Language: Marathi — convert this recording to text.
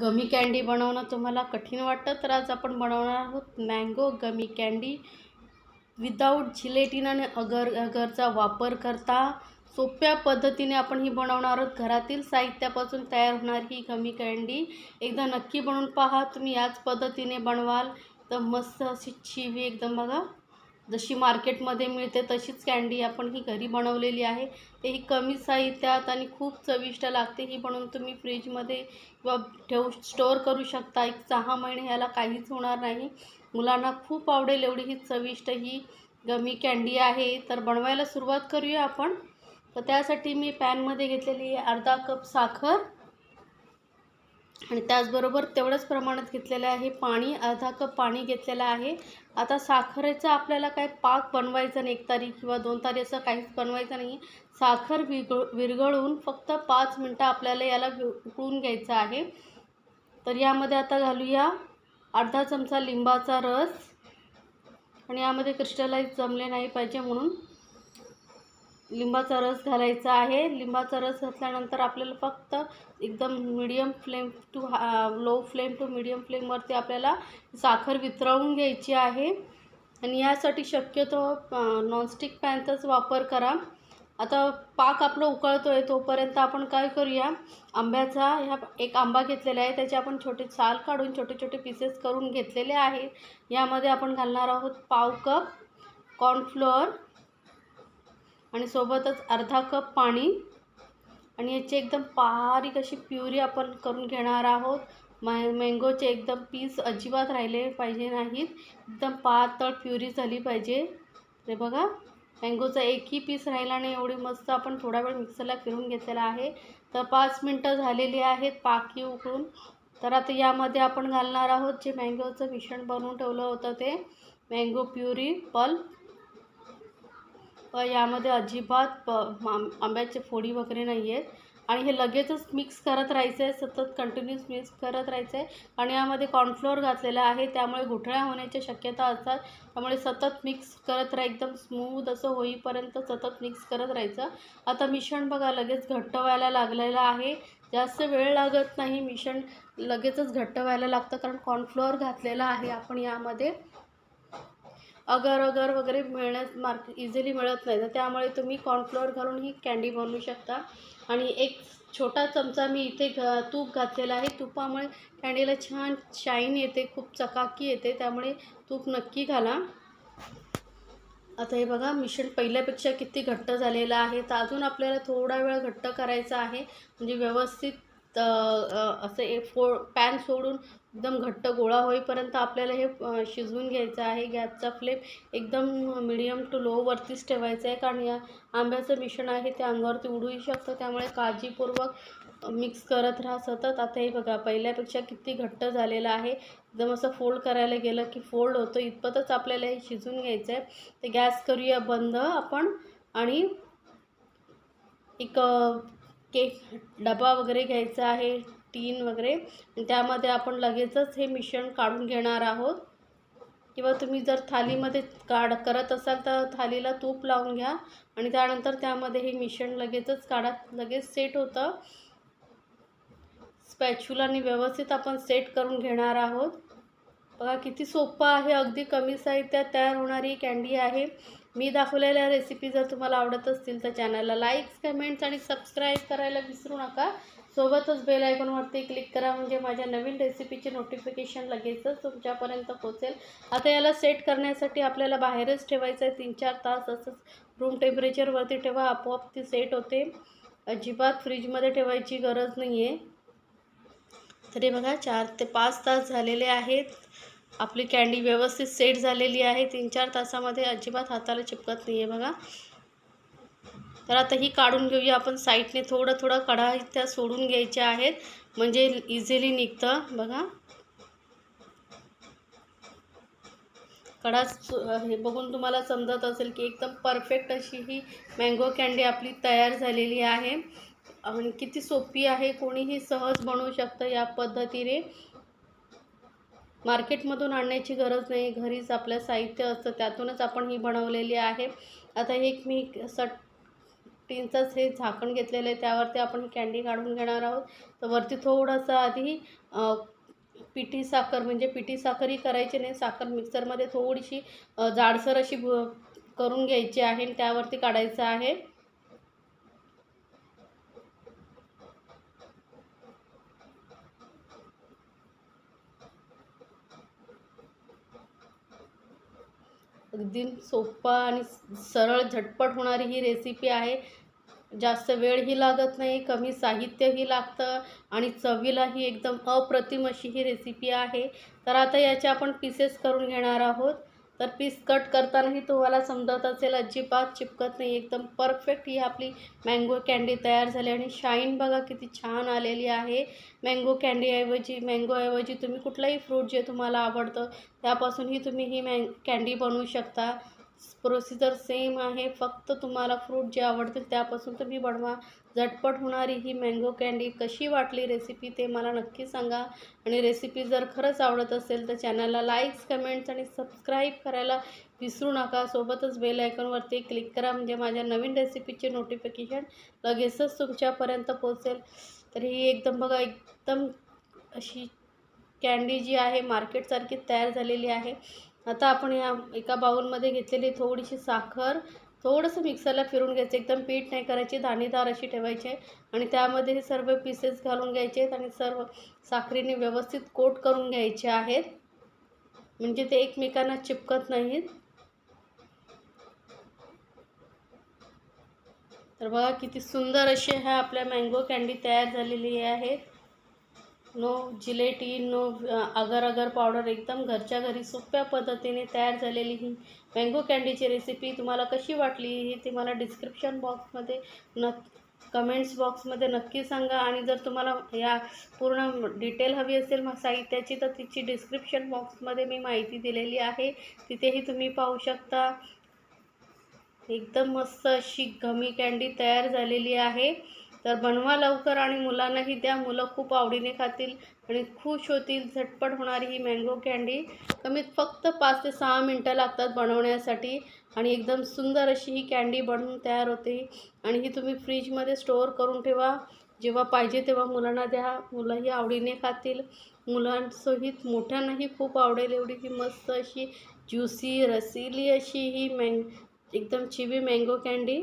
गमी कँडी बनवणं तुम्हाला कठीण वाटतं तर आज आपण बनवणार आहोत mango gummy candy. Without gelatin आणि अगर अगरचा वापर करता सोप्या पद्धतीने आपण ही बनवणार आहोत. घरातील साहित्यापासून तयार होणारी ही गमी कँडी. एकदा नक्की बनवून पहा तुम्ही याच पद्धतीने बनवाल. तर मस्त अशी चिवी एकदम बघा. जशी मार्केटमध्ये मिळते तशीच कँडी आपण ही घरी बनवलेली आहे. ते ही कमी साहित्यात आणि खूप चविष्ट लागते. ही बनवून तुम्ही फ्रीजमध्ये किंवा ठेवू स्टोअर करू शकता. एक सहा महिने ह्याला काहीच होणार नाही. मुलांना खूप आवडेल एवढी ही चविष्ट ही गमी कँडी आहे. तर बनवायला सुरुवात करूया आपण. तर त्यासाठी मी पॅनमध्ये घेतलेली अर्धा कप साखर. आणि त्याचबरोबर तेवढ्याच प्रमाणात घेतलेलं आहे पाणी अर्धा कप पाणी घेतलेलं आहे. आता साखरेचा आपल्याला काय पाक बनवायचा नाही एक तारी किंवा दोन तारी असं काहीच बनवायचं नाही. साखर विरघळ विरघळून फक्त पाच मिनटं आपल्याला याला वि- उकळून घ्यायचं आहे. तर यामध्ये आता घालूया अर्धा चमचा लिंबाचा रस. आणि यामध्ये क्रिस्टलाइज जमले नाही पाहिजे म्हणून लिंबाचा रस घालायचा आहे. लिंबाचा रस घातल्यानंतर आपल्याला फक्त एकदम मिडियम फ्लेम टू हा लो फ्लेम टू मिडियम फ्लेमवरती आपल्याला साखर वितळवून घ्यायची आहे. आणि यासाठी शक्यतो नॉनस्टिक पॅनचाच वापर करा. आता पाक आपलं उकळतो आहे तोपर्यंत आपण काय करूया? आंब्याचा ह्या एक आंबा घेतलेला आहे. त्याचे आपण छोटे साल काढून छोटे छोटे पीसेस करून घेतलेले आहे. यामध्ये आपण घालणार आहोत पाव कप कॉर्नफ्लोअर आणि सोबतच अर्धा कप पाणी. आणि याची एकदम बारीक अशी प्युरी आपण करून घेणार आहोत. मै मँगोचे एकदम पीस अजिबात राहिले पाहिजे नाहीत. एकदम पातळ प्युरी झाली पाहिजे. ते बघा मँगोचा एकही पीस राहिला नाही. एवढी मस्त आपण थोडा वेळ मिक्सरला फिरून घेतलेला आहे. तर पाच मिनटं झालेली आहेत पाकी उकळून. तर आता यामध्ये आपण घालणार आहोत जे मँगोचं मिश्रण बनवून ठेवलं होतं ते. Mango puree pulp. यामध्ये अजिबात प आं- आंब्याचे फोडी वगैरे नाही आहेत आणि हे लगेचच मिक्स करत राहायचं आहे सतत कंटिन्यूस मिक्स करत राहायचं आहे आणि यामध्ये कॉर्नफ्लोअर घातलेलं आहे त्यामुळे गुठळ्या होण्याच्या शक्यता असतात. त्यामुळे सतत मिक्स करत राहा एकदम स्मूथ असं होईपर्यंत सतत मिक्स करत राहायचं. आता मिश्रण बघा लगेच घट्ट व्हायला लागलेलं आहे. जास्त वेळ लागत नाही मिश्रण लगेचच घट्ट व्हायला लागतं. कारण कॉर्नफ्लोअर घातलेलं आहे आपण यामध्ये. अगर अगर वगैरे मिळण्यास मार्क इझिली मिळत नाही. तर त्यामुळे तुम्ही कॉर्नफ्लोअर घालून ही कँडी बनवू शकता. आणि एक छोटा चमचा मी इथे घ तूप घातलेला आहे. तुपामुळे कँडीला छान शाईन येते खूप चकाकी येते. त्यामुळे तूप नक्की घाला. आता हे बघा मिश्रण पहिल्यापेक्षा किती घट्ट झालेलं आहे. तर अजून आपल्याला थोडा वेळ घट्ट करायचं आहे. म्हणजे व्यवस्थित तर असं एक फो पॅन सोडून एकदम घट्ट गोळा होईपर्यंत आपल्याला हे शिजवून घ्यायचं आहे. गॅसचा फ्लेम एकदम मिडियम टू लोवरतीच ठेवायचं आहे. कारण या आंब्याचं मिश्रण आहे ते अंगावरती उडूही शकतं. त्यामुळे काळजीपूर्वक मिक्स करत राहा सतत. आता हे बघा पहिल्यापेक्षा किती घट्ट झालेलं आहे. एकदम असं फोल्ड करायला गेलं की फोल्ड होतं. इतपतच आपल्याला हे शिजवून घ्यायचं आहे. तर गॅस करूया बंद आपण. आणि एक केक डबा वगैरे घ्यायचा आहे टीन वगैरे. आणि त्यामध्ये आपण लगेचच हे मिश्रण काढून घेणार आहोत. किंवा तुम्ही जर थालीमध्ये काढ करत असाल तर थालीला तूप लावून घ्या. आणि त्यानंतर त्यामध्ये हे मिश्रण लगेचच काढा लगेच सेट होतं. स्पॅच्युलाने व्यवस्थित आपण सेट करून घेणार आहोत. बघा किती सोपं आहे अगदी कमी साहित्यात तयार होणारी कँडी आहे. मी दाखवलेल्या रेसिपी जर तुम्हाला आवडत असतील तर चॅनलला लाईक्स कमेंट्स आणि सबस्क्राईब करायला विसरू नका. सोबतच बेल आयकॉनवरती क्लिक करा म्हणजे माझ्या नवीन रेसिपीचे नोटिफिकेशन लगेचच तुमच्यापर्यंत पोहोचेल. आता याला सेट करण्यासाठी आपल्याला बाहेरच ठेवायचं आहे तीन चार तास असंच रूम टेम्परेचरवरती ठेवा आपोआप ती सेट होते. अजिबात फ्रीजमध्ये ठेवायची गरज नाही आहे तरी बघा चार ते पाच तास झालेले आहेत. आपली कँडी व्यवस्थित सेट झालेली आहे. तीन चार तासामध्ये अजिबात हाताला चिपकत नाही आहे बघा. तर आता ही काढून घेऊया. आपण साईडने थोडं थोडं कढा त्या सोडून घ्यायच्या आहेत. म्हणजे इझिली निघतं बघा. कडा हे बघून तुम्हाला समजत असेल की एकदम परफेक्ट अशी ही मँगो कँडी आपली तयार झालेली आहे. आणि किती सोपी आहे कोणीही सहज बनवू शकतं या पद्धतीने. मार्केटमधून आणण्याची गरज नाही. घरीच आपलं साहित्य असतं त्यातूनच आपण ही बनवलेली आहे. आता एक मी सटींचंच टीनचंच हे झाकण घेतलेलं आहे त्यावरती आपण ही कँडी काढून घेणार आहोत. तर वरती थोडंसं आधी पिठी साखर म्हणजे पिठी साखरही करायची नाही. साखर मिक्सरमध्ये थोडीशी जाडसर अशी करून घ्यायची आहे आणि त्यावरती काढायचं आहे. अगदी सोपा आणि सरळ झटपट होणारी ही रेसिपी आहे. जास्त वेळही लागत नाही कमी साहित्यही लागतं आणि चवीलाही एकदम अप्रतिम अशी ही रेसिपी आहे. तर आता याचे आपण पीसेस करून घेणार आहोत. तर पीस कट करतानाही तुम्हाला समजत असेल अजिबात चिपकत नाही एकदम परफेक्ट ही आपली मँगो कँडी तयार झाली आणि शाईन बघा किती छान आलेली आहे. मँगो कँडीऐवजी मँगोऐवजी तुम्ही कुठलाही फ्रूट जे तुम्हाला आवडतं त्यापासूनही तुम्ही ही मँग कँडी बनवू शकता. प्रोसिजर सेम आहे. फक्त तुम्हाला फ्रूट जे आवडतील त्यापासून तुम्ही बनवा. झटपट होणारी ही मँगो कँडी कशी वाटली रेसिपी ते मला नक्की सांगा. आणि रेसिपी जर खरंच आवडत असेल तर चॅनलला लाईक्स कमेंट्स आणि सबस्क्राईब करायला विसरू नका. सोबतच बेल आयकॉनवरती क्लिक करा. म्हणजे माझ्या नवीन रेसिपीचे नोटिफिकेशन लगेचच तुमच्यापर्यंत पोहोचेल. तर ही एकदम बघा एकदम अशी कँडी जी आहे मार्केटसारखी तयार झालेली आहे. आता आपण या एका बाऊलमध्ये घेतलेली थोडीशी साखर थोडंसं मिक्सरला फिरून घ्यायचं. एकदम पीठ नाही करायची दाणेदार अशी ठेवायची. आणि त्यामध्ये हे सर्व पीसेस घालून घ्यायचे आहेत आणि सर्व साखरेने व्यवस्थित कोट करून घ्यायचे आहेत. म्हणजे ते एकमेकांना चिपकत नाहीत. तर बघा किती सुंदर असे ह्या आपल्या मँगो कँडी तयार झालेली आहे. नो जिलेटी नो अगर अगर पावडर एकदम घरच्या घरी सोप्या पद्धतीने तयार झालेली ही मँगो कँडीची रेसिपी तुम्हाला कशी वाटली ही ते मला डिस्क्रिप्शन बॉक्समध्ये न कमेंट्स बॉक्समध्ये नक्की सांगा. आणि जर तुम्हाला या पूर्ण डिटेल हवी असेल मग साहित्याची तर तिची डिस्क्रिप्शन बॉक्समध्ये मी माहिती दिलेली आहे. तिथेही तुम्ही पाहू शकता. एकदम मस्त अशी गमी कँडी तयार झालेली आहे. तर बनवा लवकर आणि मुलांनाही द्या. मुलं खूप आवडीने खातील आणि खुश होतील. झटपट होणारी ही मँगो कँडी कमीत फक्त पाच ते सहा मिनटं लागतात बनवण्यासाठी आणि एकदम सुंदर अशी ही कँडी बनवून तयार होते. आणि ही तुम्ही फ्रीजमध्ये स्टोअर करून ठेवा. जेव्हा पाहिजे तेव्हा मुलांना द्या. मुलंही आवडीने खातील. मुलांसहित मोठ्यांनाही खूप आवडेल एवढी ही मस्त अशी ज्युसी रसिली अशी ही मँग एकदम चिवी मँगो कँडी